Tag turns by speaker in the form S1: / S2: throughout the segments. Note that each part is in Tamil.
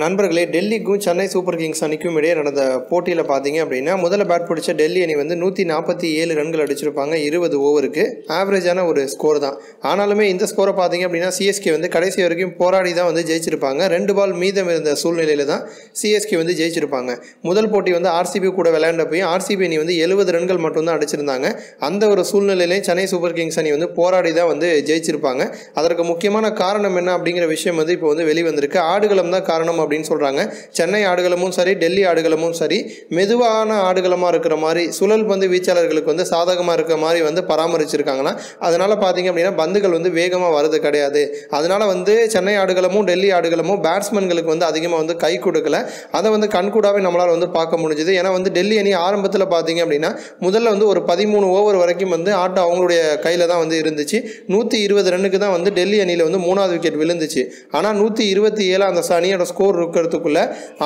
S1: நண்பர்களே டெல்லிக்கும் சென்னை சூப்பர் கிங்ஸ் அணிக்கும் இடையே நடந்த போட்டியில் பார்த்தீங்க அப்படின்னா முதல்ல பேட் பிடிச்ச டெல்லி அணி வந்து நூற்றி நாற்பத்தி ஏழு ரன்கள் அடிச்சிருப்பாங்க இருபது ஓவருக்கு. ஆவரேஜான ஒரு ஸ்கோர் தான். ஆனாலுமே இந்த ஸ்கோரை பார்த்தீங்க அப்படின்னா சிஎஸ்கே வந்து கடைசி வரைக்கும் போராடி தான் வந்து ஜெயிச்சிருப்பாங்க. ரெண்டு பால் மீதம் இருந்த சூழ்நிலையில் தான் சிஎஸ்கே வந்து ஜெயிச்சிருப்பாங்க. முதல் போட்டி வந்து ஆர்சிபி கூட விளையாண்டப்பையும் ஆர்சிபி அணி வந்து எழுபது ரன்கள் மட்டும்தான் அடிச்சிருந்தாங்க. அந்த ஒரு சூழ்நிலையிலையும் சென்னை சூப்பர் கிங்ஸ் அணி வந்து போராடி தான் வந்து ஜெயிச்சிருப்பாங்க. அதற்கு முக்கியமான காரணம் என்ன அப்படிங்கிற விஷயம் வந்து இப்போ வந்து வெளிவந்திருக்கு. ஆடுகளம் தான் அப்படின்னு சொல்கிறாங்க சென்னை ஆடுகளமும் சரி டெல்லி ஆடுகளமும் சரி மெதுவான ஆடுகளமாக இருக்கிற மாதிரி சுழல் பந்து வீச்சாளர்களுக்கு வந்து சாதகமாக இருக்கிற மாதிரி வந்து பராமரிச்சிருக்காங்கன்னா அதனால் பார்த்தீங்க அப்படின்னா பந்துகள் வந்து வேகமாக வருது கிடையாது. அதனால் வந்து சென்னை ஆடுகளமும் டெல்லி ஆடுகளமும் பேட்ஸ்மேன்களுக்கு வந்து அதிகமாக வந்து கை கொடுக்கல. அதை வந்து கண்கூடாவே நம்மளால் வந்து பார்க்க முடிஞ்சுது. ஏன்னா வந்து டெல்லி அணி ஆரம்பத்தில் பார்த்தீங்க அப்படின்னா முதல்ல வந்து ஒரு பதிமூணு ஓவர் வரைக்கும் வந்து ஆட்டம் அவங்களுடைய கையில் தான் வந்து இருந்துச்சு. நூற்றி இருபது ரன்னுக்கு தான் வந்து டெல்லி அணியில் வந்து மூணாவது விக்கெட் விழுந்துச்சு. ஆனால் நூற்றி இருபத்தி ஏழு அந்த அணியோட ஸ்கோர் இருக்கிறதுக்குள்ள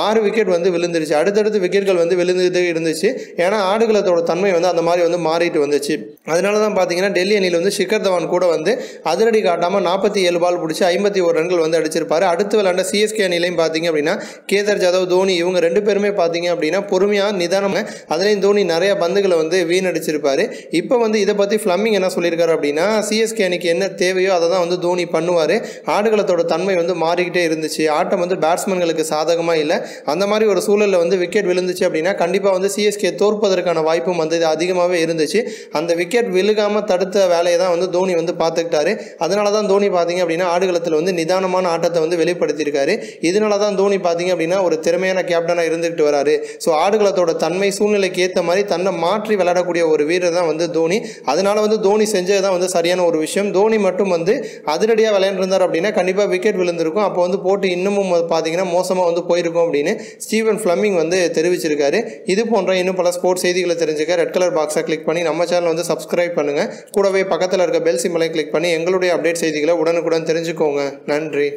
S1: ஆறு விக்கெட் வந்து விழுந்துருச்சு. அடுத்தடுத்து விக்கெட்கள் வந்து விழுந்துகிட்டே இருந்துச்சு. ஏன்னா ஆடுகளத்தோட தன்மை வந்து அந்த மாதிரி வந்து மாறிட்டு வந்துச்சு. அதனால தான் பார்த்தீங்கன்னா டெல்லி அணியில் வந்து ஷிகர் தவான் கூட வந்து அதிரடி காட்டாமல் நாற்பத்தி ஏழு பால் பிடிச்சி ஐம்பத்தி ஒரு ரன்கள் வந்து அடிச்சிருப்பாரு. அடுத்து விளாண்ட சிஎஸ்கே அணிலையும் பார்த்தீங்க அப்படின்னா கேதர் ஜாதவ் தோனி இவங்க ரெண்டு பேருமே பார்த்தீங்க அப்படின்னா பொறுமையாக நிதானமாக அதுலேயும் தோனி நிறைய பந்துகளை வந்து வீணடிச்சிருப்பாரு. இப்போ வந்து இதை பற்றி ஃப்ளம்மிங் என்ன சொல்லியிருக்காரு அப்படின்னா சிஎஸ்கே அணிக்கு என்ன தேவையோ அதை தான் வந்து தோனி பண்ணுவார். ஆடுகளத்தோட தன்மை வந்து மாறிக்கிட்டே இருந்துச்சு. ஆட்டம் வந்து பேட்ஸ்மேன் பேட்ஸ்மேன்களுக்கு சாதகமாக இல்லை. அந்த மாதிரி ஒரு சூழலில் வந்து விக்கெட் விழுந்துச்சு அப்படின்னா கண்டிப்பாக வந்து சிஎஸ்கே தோற்பதற்கான வாய்ப்பும் வந்து அதிகமாகவே இருந்துச்சு. அந்த விக்கெட் விழுகாமல் தடுத்த வேலையை தான் வந்து தோனி வந்து பார்த்துக்கிட்டாரு. அதனால தான் தோனி பார்த்தீங்க அப்படின்னா ஆடுகளத்தில் வந்து நிதானமான ஆட்டத்தை வந்து வெளிப்படுத்தியிருக்காரு. இதனால தான் தோனி பார்த்தீங்க அப்படின்னா ஒரு திறமையான கேப்டனாக இருந்துக்கிட்டு வராரு. ஸோ ஆடுகளத்தோட தன்மை சூழ்நிலைக்கு ஏற்ற மாதிரி தன்னை மாற்றி விளையாடக்கூடிய ஒரு வீரர் தான் வந்து தோனி. அதனால வந்து தோனி செஞ்சது தான் வந்து சரியான ஒரு விஷயம். தோனி மட்டும் வந்து அதிரடியாக விளையாண்டுருந்தார் அப்படின்னா கண்டிப்பாக விக்கெட் விழுந்திருக்கும். அப்போ வந்து போட்டு இன்னமும் பார்த்தீங்கன்னா மோசமாக வந்து போயிருக்கும் அப்படின்னு ஸ்டீவன் ஃப்ளமிங் வந்து தெரிவிச்சிருக்காரு. இது போன்ற இன்னும் பல ஸ்போர்ட்ஸ் செய்திகளை தெரிஞ்சுக்க ரெட் கலர் பாக்ஸை கிளிக் பண்ணி நம்ம சேனல் வந்து சப்ஸ்கிரைப் பண்ணுங்கள் கூடவே பக்கத்தில் இருக்க பெல் சிம்பலை கிளிக் பண்ணி எங்களுடைய அப்டேட் செய்திகளை உடனுக்குடன் தெரிஞ்சுக்கோங்க. நன்றி.